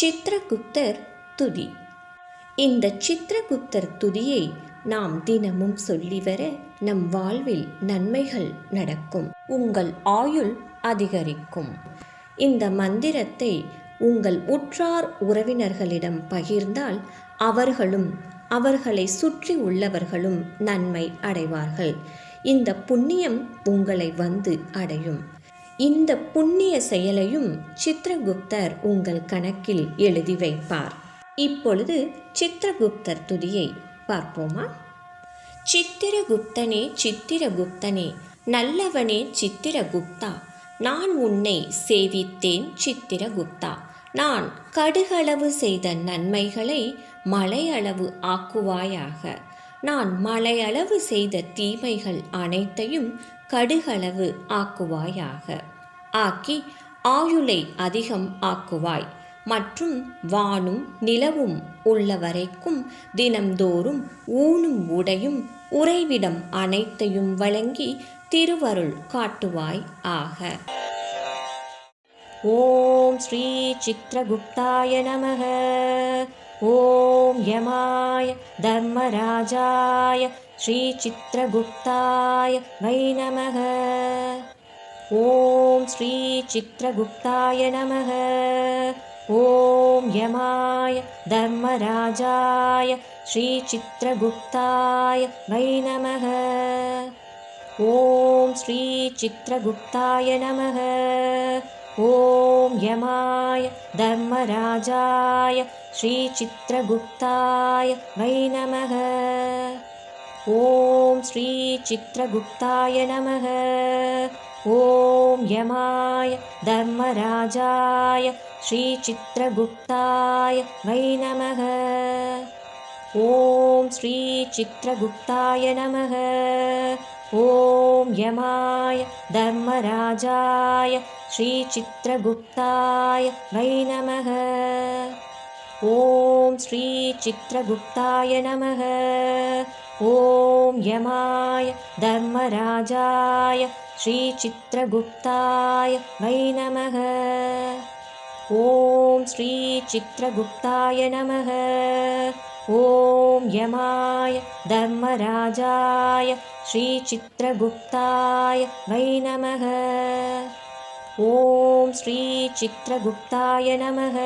சித்திரகுப்தர் துதி. இந்த சித்திரகுப்தர் துதியை நாம் தினமும் சொல்லி வர நம் வாழ்வில் நன்மைகள் நடக்கும். உங்கள் ஆயுள் அதிகரிக்கும். இந்த மந்திரத்தை உங்கள் உற்றார் உறவினர்களிடம் பகிர்ந்தால் அவர்களும் அவர்களை சுற்றி உள்ளவர்களும் நன்மை அடைவார்கள். இந்த புண்ணியம் உங்களை வந்து அடையும். இந்த புண்ணிய செயலையும் சித்திரகுப்தர் உங்கள் கணக்கில் எழுதி வைப்பார். இப்பொழுது சித்திரகுப்தர் துதியை பார்ப்போமா? சித்திரகுப்தனே சித்திரகுப்தனே நல்லவனே சித்திரகுப்தா நான் உன்னை சேவித்தேன் சித்திரகுப்தா. நான் கடுகளவு செய்த நன்மைகளை மலையளவு ஆக்குவாயாக. நான் மலையளவு செய்த தீமைகள் அனைத்தையும் கடுகளவு ஆக்குவாயாக. ஆக்கி ஆயுளை அதிகம் ஆக்குவாய். மற்றும் வானும் நிலவும் உள்ள வரைக்கும் தினம்தோறும் ஊனும் உடையும் உறைவிடம் அனைத்தையும் வழங்கி திருவருள் காட்டுவாய் ஆக. ஓம் ஸ்ரீ சித்ரகுப்தாய நமக. ஓம் யமாய தர்மராஜாய श्रीचित्रगुप्ताय वै नमः। ॐ श्रीचित्रगुप्ताय नमः। ॐ यमाय धर्मराजाय श्रीचित्रगुप्ताय वै नमः। ॐ श्रीचित्रगुप्ताय नमः। ॐ यमाय धर्मराजाय श्रीचित्रगुप्ताय वै नमः। ॐ श्रीचित्रगुप्ताय नमः। ॐ यमाय धर्मराजाय श्रीचित्रगुप्ताय वै नमः। ॐ श्रीचित्रगुप्ताय नमः। ॐ यमाय धर्मराजाय श्रीचित्रगुप्ताय वै नमः। ॐ श्रीचित्रगुप्ताय नमः ॐ यमाय धर्मराजाय श्रीचित्रगुप्ताय वै नमः। ॐ श्रीचित्रगुप्ताय नमः। ॐ यमाय धर्मराजाय श्रीचित्रगुप्ताय वै नमः। ॐ श्रीचित्रगुप्ताय नमः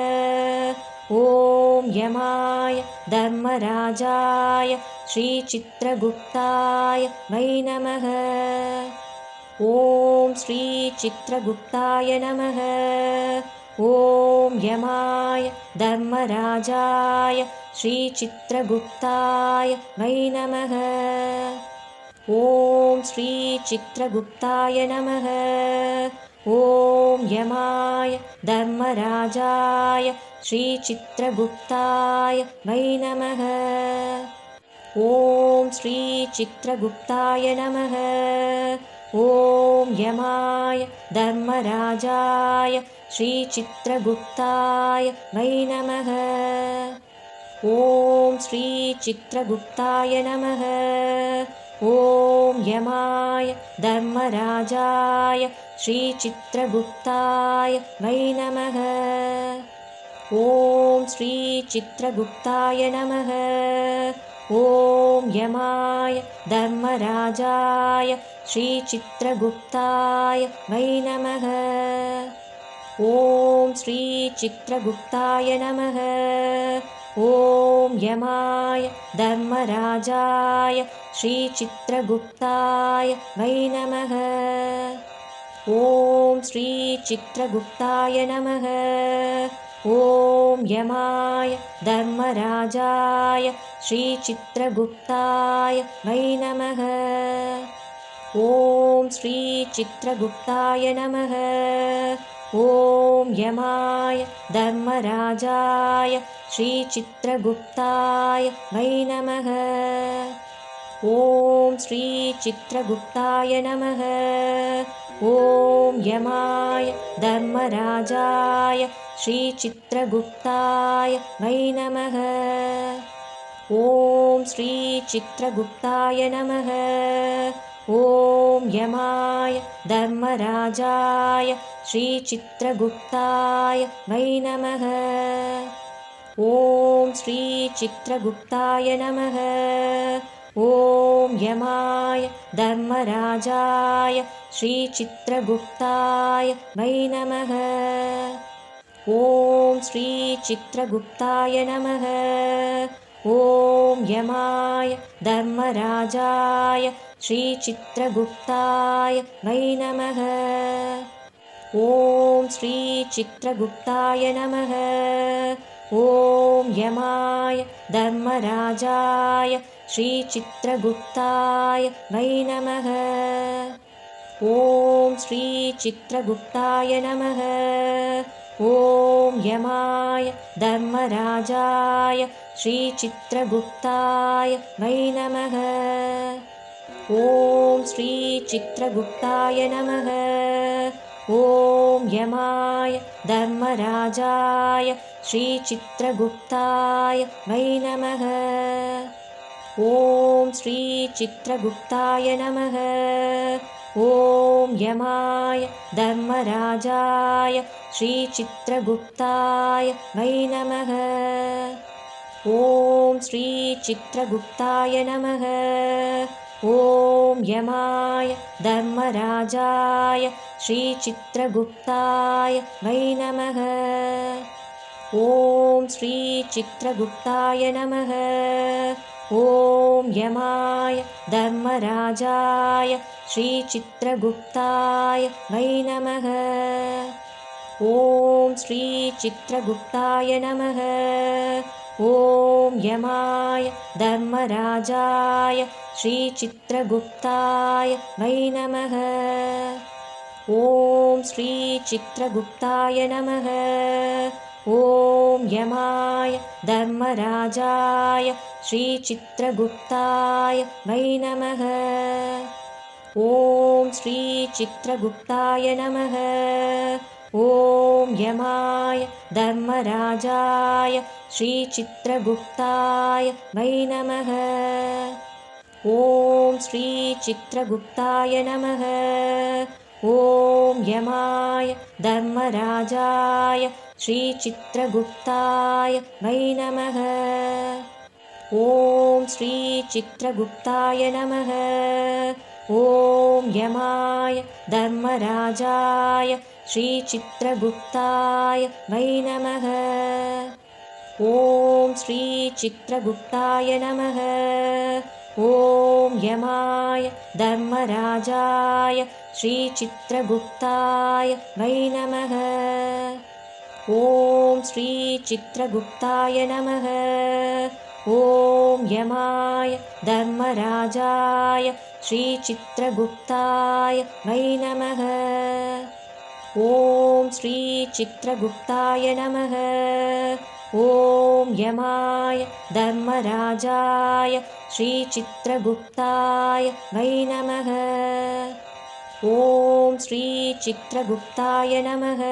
ॐ यमाय धर्मराजाय श्रीचित्रगुप्ताय वै नमः। ॐ श्रीचित्रगुप्ताय नमः। ॐ यमाय धर्मराजाय श्रीचित्रगुप्ताय वै नमः। ॐ श्रीचित्रगुप्ताय नमः ॐ यमाय धर्मराजाय श्रीचित्रगुप्ताय वै नमः। ॐ श्रीचित्रगुप्ताय नमः। ॐ यमाय धर्मराजाय श्रीचित्रगुप्ताय वै नमः। ॐ श्रीचित्रगुप्ताय नमः ॐ यमाय धर्मराजाय श्रीचित्रगुप्ताय वै नमः। ॐ श्रीचित्रगुप्ताय नमः। ॐ यमाय धर्मराजाय श्रीचित्रगुप्ताय वै नमः। ॐ श्रीचित्रगुप्ताय नमः ॐ यमाय धर्मराजाय श्रीचित्रगुप्ताय वै नमः। ॐ श्रीचित्रगुप्ताय नमः। ॐ यमाय धर्मराजाय श्रीचित्रगुप्ताय वै नमः। ॐ श्रीचित्रगुप्ताय नमः ॐ यमाय धर्मराजाय श्रीचित्रगुप्ताय वै नमः। ॐ श्रीचित्रगुप्ताय नमः। ॐ यमाय धर्मराजाय श्रीचित्रगुप्ताय वै नमः। ॐ श्रीचित्रगुप्ताय नमः ॐ यमाय धर्मराजाय श्रीचित्रगुप्ताय वै नमः। ॐ श्रीचित्रगुप्ताय नमः। ॐ यमाय धर्मराजाय श्रीचित्रगुप्ताय वै नमः। ॐ श्रीचित्रगुप्ताय नमः ॐ यमाय धर्मराजाय श्रीचित्रगुप्ताय वै नमः। ॐ श्रीचित्रगुप्ताय नमः। ॐ यमाय धर्मराजाय श्रीचित्रगुप्ताय वै नमः। ॐ श्रीचित्रगुप्ताय नमः। ॐ यमाय धर्मराजाय श्रीचित्रगुप्ताय वै नमः। ॐ श्रीचित्रगुप्ताय नमः। ॐ यमाय धर्मराजाय श्रीचित्रगुप्ताय वै नमः। ॐ श्रीचित्रगुप्ताय नमः। ॐ यमाय धर्मराजाय श्रीचित्रगुप्ताय वै नमः ॐ श्रीचित्रगुप्ताय नमः। ॐ यमाय धर्मराजाय श्रीचित्रगुप्ताय वै नमः। ॐ श्रीचित्रगुप्ताय नमः। ॐ यमाय धर्मराजाय श्रीचित्रगुप्ताय वै नमः। ॐ श्रीचित्रगुप्ताय नमः ॐ यमाय धर्मराजाय श्रीचित्रगुप्ताय वै नमः। ॐ श्रीचित्रगुप्ताय नमः। ॐ यमाय धर्मराजाय श्रीचित्रगुप्ताय वै नमः। ॐ श्रीचित्रगुप्ताय नमः ॐ यमाय धर्मराजाय श्रीचित्रगुप्ताय वै नमः। ॐ श्रीचित्रगुप्ताय नमः। ॐ यमाय धर्मराजाय श्रीचित्रगुप्ताय वै नमः। ॐ श्रीचित्रगुप्ताय नमः ॐ यमाय धर्मराजाय श्रीचित्रगुप्ताय वै नमः। ॐ श्रीचित्रगुप्ताय नमः। ॐ यमाय धर्मराजाय श्रीचित्रगुप्ताय वै नमः। ॐ श्रीचित्रगुप्ताय नमः ॐ यमाय धर्मराजाय श्रीचित्रगुप्ताय वै नमः। ॐ श्रीचित्रगुप्ताय नमः। ॐ यमाय धर्मराजाय श्रीचित्रगुप्ताय वै नमः। ॐ श्रीचित्रगुप्ताय नमः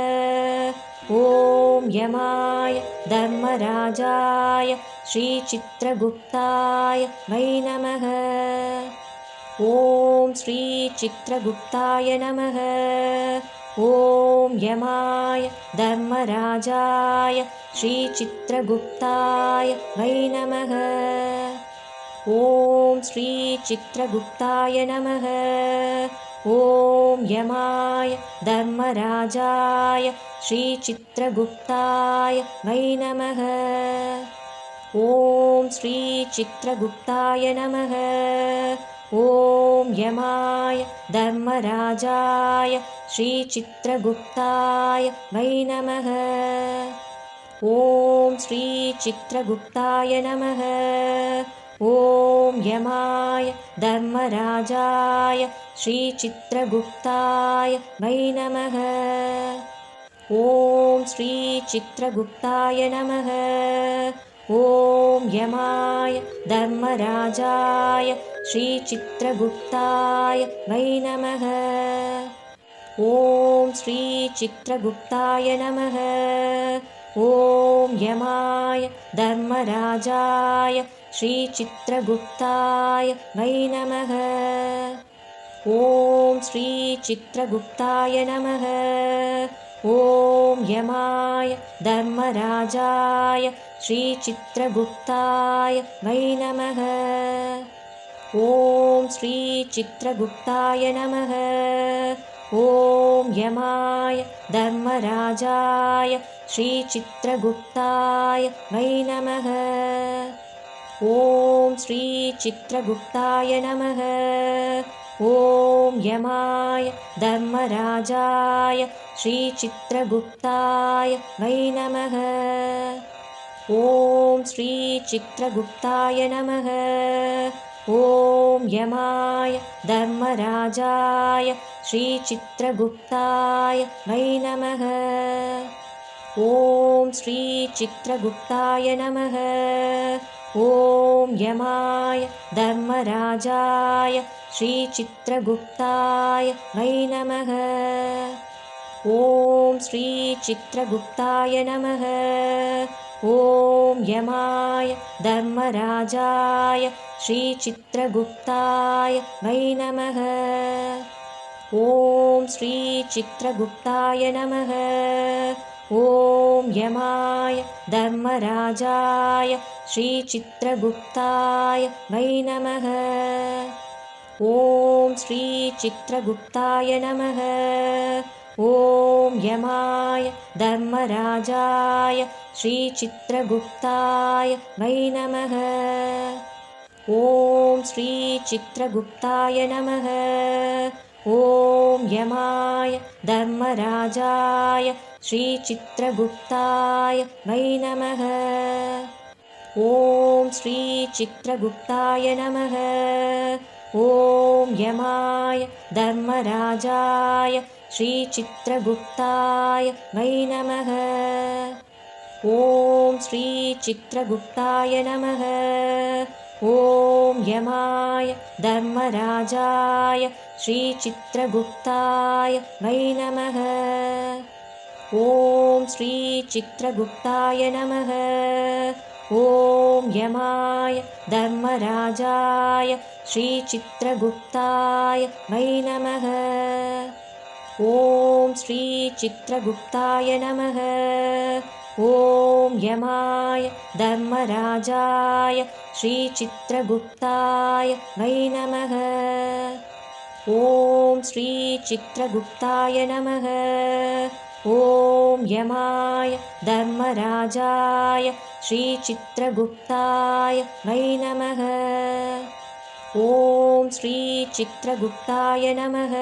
ॐ यमाय धर्मराजाय श्रीचित्रगुप्ताय वै नमः। ॐ श्रीचित्रगुप्ताय नमः। ॐ यमाय धर्मराजाय श्रीचित्रगुप्ताय वै नमः ॐ श्रीचित्रगुप्ताय नमः। ॐ यमाय धर्मराजाय श्रीचित्रगुप्ताय वै नमः। ॐ श्रीचित्रगुप्ताय नमः। ॐ यमाय धर्मराजाय श्रीचित्रगुप्ताय वै नमः। ॐ श्रीचित्रगुप्ताय नमः ॐ यमाय धर्मराजाय श्रीचित्रगुप्ताय वै नमः। ॐ श्रीचित्रगुप्ताय नमः। ॐ यमाय धर्मराजाय श्रीचित्रगुप्ताय वै नमः। ॐ श्रीचित्रगुप्ताय नमः। ॐ यमाय धर्मराजाय श्रीचित्रगुप्ताय वै नमः। ॐ श्रीचित्रगुप्ताय नमः। ॐ यमाय धर्मराजाय श्रीचित्रगुप्ताय वै नमः। ॐ श्रीचित्रगुप्ताय नमः। ॐ यमाय धर्मराजाय श्रीचित्रगुप्ताय वै नमः ॐ श्रीचित्रगुप्ताय नमः। ॐ यमाय धर्मराजाय श्रीचित्रगुप्ताय वै नमः। ॐ श्रीचित्रगुप्ताय नमः। ॐ यमाय धर्मराजाय श्रीचित्रगुप्ताय वै नमः। ॐ श्रीचित्रगुप्ताय नमः ॐ यमाय धर्मराजाय श्रीचित्रगुप्ताय वै नमः। ॐ श्रीचित्रगुप्ताय नमः। ॐ यमाय धर्मराजाय श्रीचित्रगुप्ताय वै नमः। ॐ श्रीचित्रगुप्ताय नमः ॐ यमाय धर्मराजाय श्रीचित्रगुप्ताय वै नमः। ॐ श्रीचित्रगुप्ताय नमः। ॐ यमाय धर्मराजाय श्रीचित्रगुप्ताय वै नमः। ॐ श्रीचित्रगुप्ताय नमः ॐ यमाय धर्मराजाय श्रीचित्रगुप्ताय वै नमः। ॐ श्रीचित्रगुप्ताय नमः। ॐ यमाय धर्मराजाय श्रीचित्रगुप्ताय वै नमः। ॐ श्रीचित्रगुप्ताय नमः यमाय धर्मराजाय श्रीचित्रगुप्ताय वै नमः। ॐ श्रीचित्रगुप्ताय नमः। ॐ यमाय धर्मराजाय श्रीचित्रगुप्ताय वै नमः। ॐ श्रीचित्रगुप्ताय नमः ॐ यमाय धर्मराजाय श्रीचित्रगुप्ताय वै नमः। ॐ श्रीचित्रगुप्ताय नमः। ॐ यमाय धर्मराजाय श्रीचित्रगुप्ताय वै नमः। ॐ श्रीचित्रगुप्ताय नमः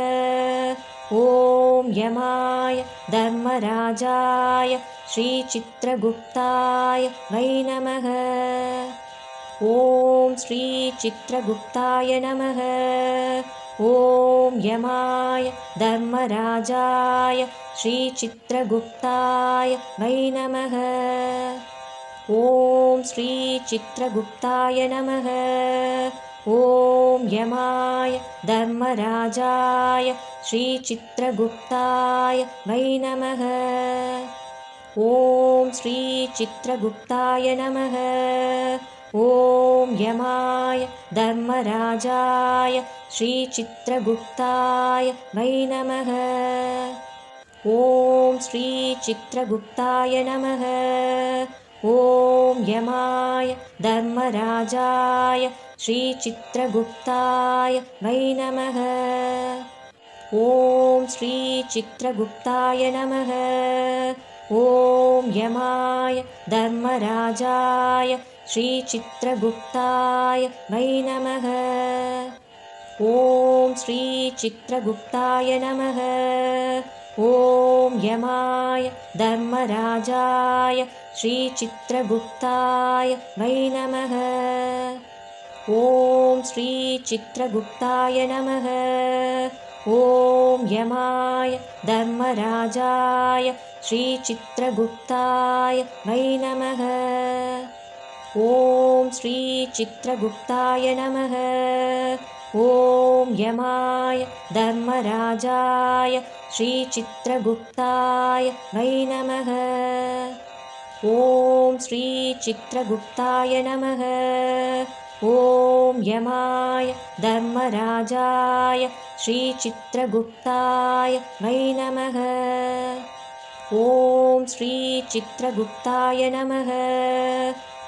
ॐ यमाय धर्मराजाय श्रीचित्रगुप्ताय वै नमः। ॐ श्रीचित्रगुप्ताय नमः। ॐ यमाय धर्मराजाय श्रीचित्रगुप्ताय वै नमः। ॐ श्रीचित्रगुप्ताय नमः ॐ यमाय धर्मराजाय श्रीचित्रगुप्ताय वै नमः। ॐ श्रीचित्रगुप्ताय नमः। ॐ यमाय धर्मराजाय श्रीचित्रगुप्ताय वै नमः। ॐ श्रीचित्रगुप्ताय नमः ॐ यमाय धर्मराजाय श्रीचित्रगुप्ताय वै नमः। ॐ श्रीचित्रगुप्ताय नमः। ॐ यमाय धर्मराजाय श्रीचित्रगुप्ताय वै नमः। ॐ श्रीचित्रगुप्ताय नमः ॐ यमाय धर्मराजाय श्रीचित्रगुप्ताय वै नमः। ॐ श्रीचित्रगुप्ताय नमः। ॐ यमाय धर्मराजाय श्रीचित्रगुप्ताय वै नमः। ॐ श्रीचित्रगुप्ताय नमः ॐ यमाय धर्मराजाय श्रीचित्रगुप्ताय वै नमः। ॐ श्रीचित्रगुप्ताय नमः। ॐ यमाय धर्मराजाय श्रीचित्रगुप्ताय वै नमः। ॐ श्रीचित्रगुप्ताय नमः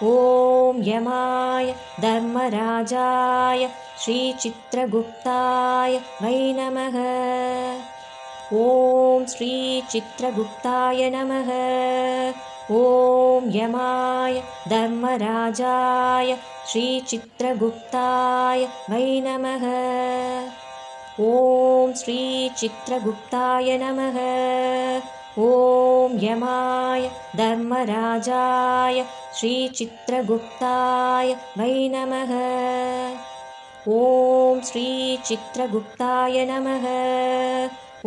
ॐ यमाय धर्मराजाय श्रीचित्रगुप्ताय वै नमः। ॐ श्रीचित्रगुप्ताय नमः। ॐ यमाय धर्मराजाय श्रीचित्रगुप्ताय वै नमः। ॐ श्रीचित्रगुप्ताय नमः ॐ यमाय धर्मराजाय श्रीचित्रगुप्ताय वै नमः। ॐ श्रीचित्रगुप्ताय नमः।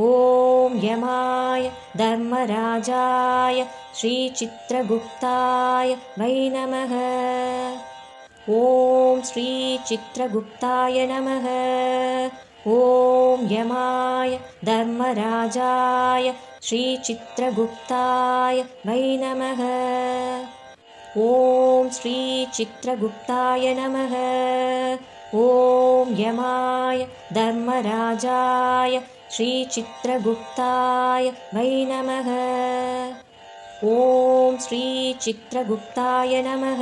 ॐ यमाय धर्मराजाय श्रीचित्रगुप्ताय वै नमः। ॐ श्रीचित्रगुप्ताय नमः ॐ यमाय धर्मराजाय श्रीचित्रगुप्ताय वै नमः। ॐ श्रीचित्रगुप्ताय नमः। ॐ यमाय धर्मराजाय श्रीचित्रगुप्ताय वै नमः। ॐ श्रीचित्रगुप्ताय नमः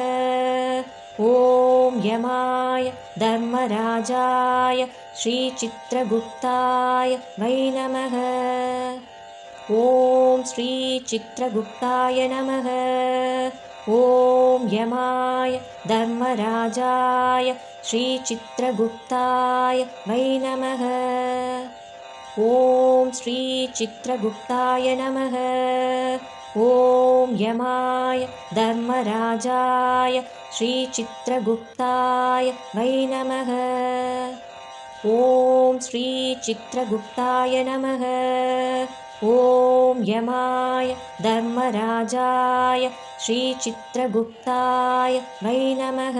ॐ यमाय धर्मराजाय श्रीचित्रगुप्ताय वै नमः। ॐ श्रीचित्रगुप्ताय नमः। ॐ यमाय धर्मराजाय श्रीचित्रगुप्ताय वै नमः। ॐ श्रीचित्रगुप्ताय नमः ॐ यमाय धर्मराजाय श्रीचित्रगुप्ताय वै नमः। ॐ श्रीचित्रगुप्ताय नमः। ॐ यमाय धर्मराजाय श्रीचित्रगुप्ताय वै नमः।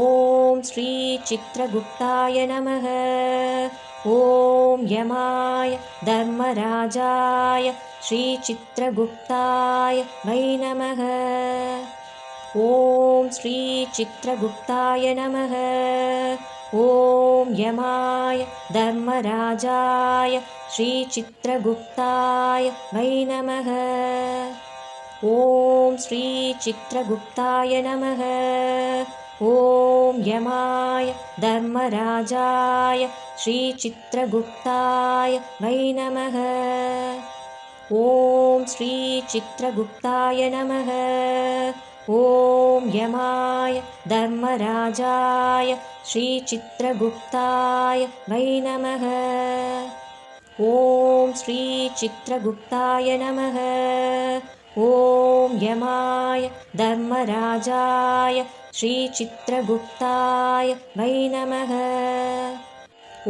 ॐ श्रीचित्रगुप्ताय नमः ॐ यमाय धर्मराजाय श्रीचित्रगुप्ताय वै नमः। ॐ श्रीचित्रगुप्ताय नमः। ॐ यमाय धर्मराजाय श्रीचित्रगुप्ताय वै नमः। ॐ श्रीचित्रगुप्ताय नमः ॐ यमाय धर्मराजाय श्रीचित्रगुप्ताय वै नमः। ॐ श्रीचित्रगुप्ताय नमः। ॐ यमाय धर्मराजाय श्रीचित्रगुप्ताय वै नमः। ॐ श्रीचित्रगुप्ताय नमः। ॐ यमाय धर्मराजाय श्रीचित्रगुप्ताय वै नमः।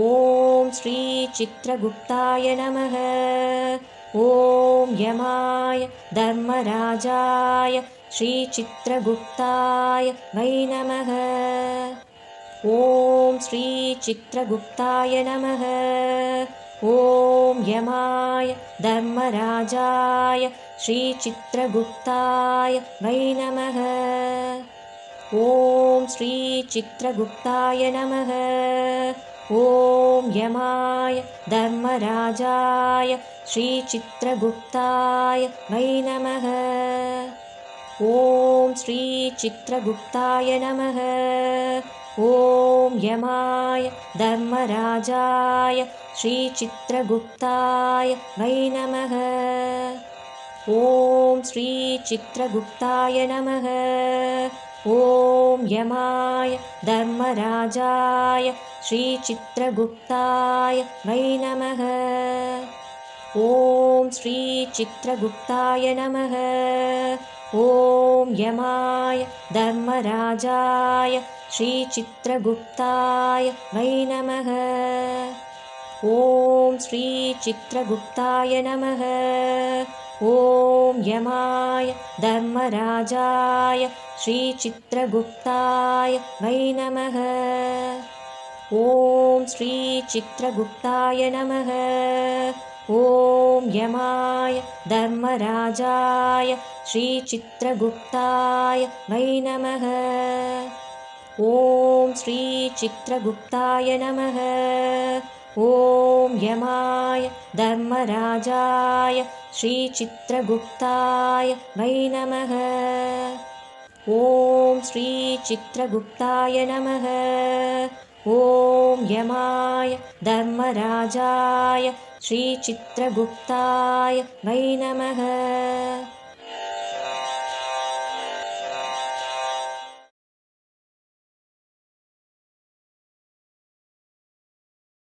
ॐ श्रीचित्रगुप्ताय नमः। ॐ यमाय धर्मराजाय श्रीचित्रगुप्ताय वै नमः। ॐ श्रीचित्रगुप्ताय नमः। ॐ यमाय धर्मराजाय श्रीचित्रगुप्ताय वै नमः ॐ श्रीचित्रगुप्ताय नमः। ॐ यमाय धर्मराजाय श्रीचित्रगुप्ताय वै नमः। ॐ श्रीचित्रगुप्ताय नमः। ॐ यमाय धर्मराजाय श्रीचित्रगुप्ताय वै नमः। ॐ श्रीचित्रगुप्ताय नमः ॐ यमाय धर्मराजाय श्रीचित्रगुप्ताय वै नमः। ॐ श्रीचित्रगुप्ताय नमः। ॐ यमाय धर्मराजाय श्रीचित्रगुप्ताय वै नमः। ॐ श्रीचित्रगुप्ताय नमः ॐ यमाय धर्मराजाय श्रीचित्रगुप्ताय वै नमः। ॐ श्रीचित्रगुप्ताय नमः। ॐ यमाय धर्मराजाय श्रीचित्रगुप्ताय वै नमः। ॐ श्रीचित्रगुप्ताय नमः ॐ यमाय धर्मराजाय श्रीचित्रगुप्ताय वै नमः। ॐ श्रीचित्रगुप्ताय नमः। ॐ यमाय धर्मराजाय श्रीचित्रगुप्ताय वै नमः